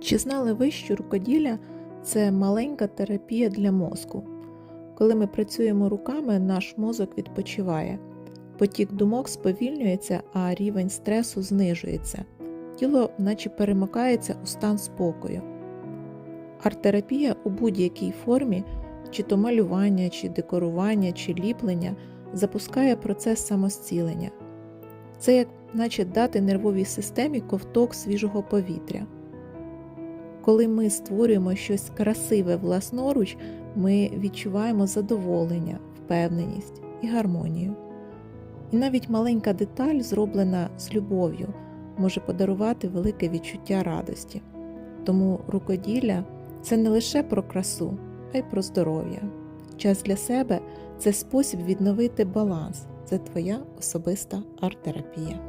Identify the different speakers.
Speaker 1: Чи знали ви, що рукоділля це маленька терапія для мозку? Коли ми працюємо руками, наш мозок відпочиває. Потік думок сповільнюється, а рівень стресу знижується. Тіло наче перемикається у стан спокою. Арт-терапія у будь-якій формі, чи то малювання, чи декорування, чи ліплення, запускає процес самозцілення. Це як наче дати нервовій системі ковток свіжого повітря. Коли ми створюємо щось красиве власноруч, ми відчуваємо задоволення, впевненість і гармонію. І навіть маленька деталь, зроблена з любов'ю, може подарувати велике відчуття радості. Тому рукоділля це не лише про красу, а й про здоров'я. Час для себе це спосіб відновити баланс, це твоя особиста арт-терапія.